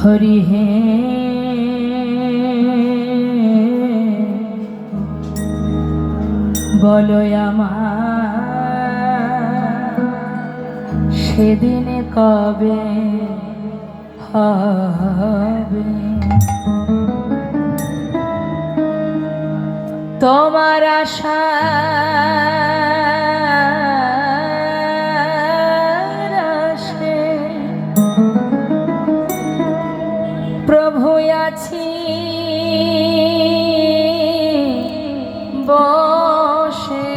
হরি হে। বলো আমার সেদিন কবে হবে? তোমার আশা বসে।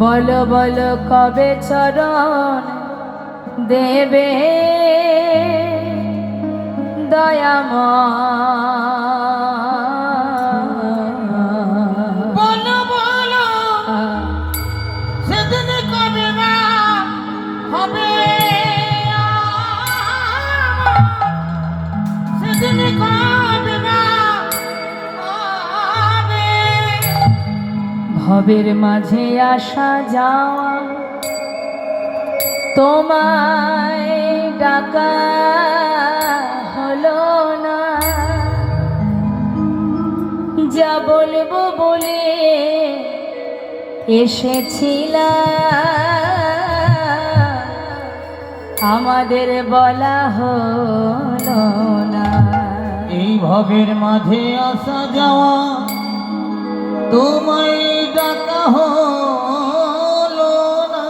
বল বল কবে চরণ দেবে? দয়াময় ভবের মাঝে আসা যাওয়া। তোমায় ডাকা হলো না। যা বলব বলে এসেছিলাম আমাদের বলা হলো না। এই ভবের মাঝে আসা যাওয়া তোমায় হলো না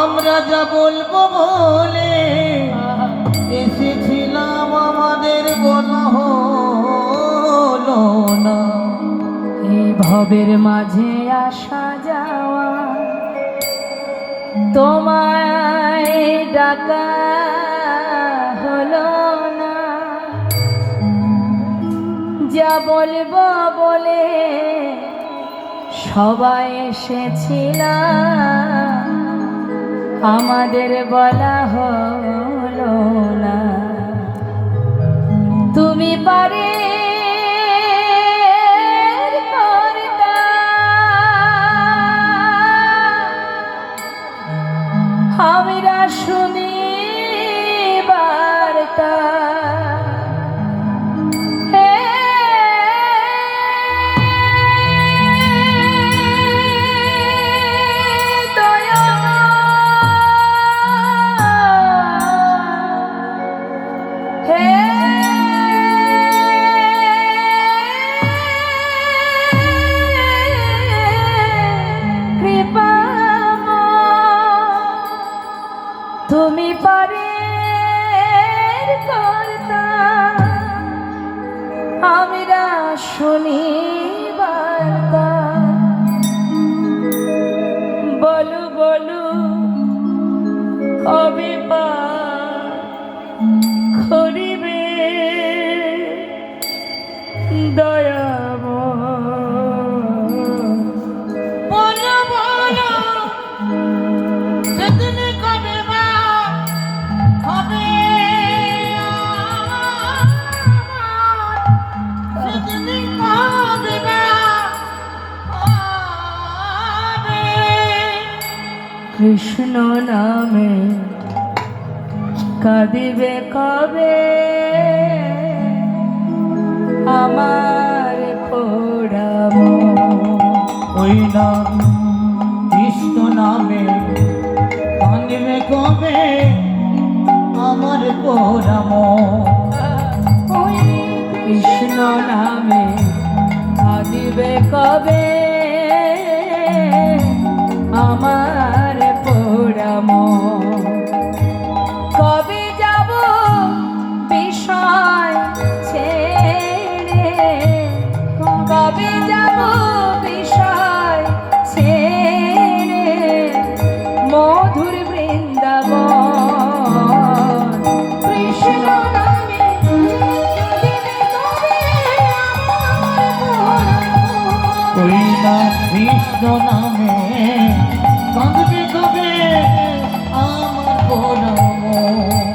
আমরা যা বলব বলে এসেছিলাম আমাদের বলা হলো না। এই ভবের মাঝে আসা যাওয়া তোমায় ডাকা হলো না। যা বলব বলে সবাই এসেছিল আমাদের বলা হলো না। তুমি পারে তুমি পারে কর্তা। আমরা শুনি বার্তা বলু বলু কবে পা করিবে দয়াময় কৃষ্ণ নামে কাঁদিবে কবে? আমার পোড়াব ওই নাম কৃষ্ণ নামে কানবে কবে? আমার পোড়াম কৃষ্ণ নামে কাঁদিবে কবে? কৃষ্ণ নামে কৃষ্ণ নাম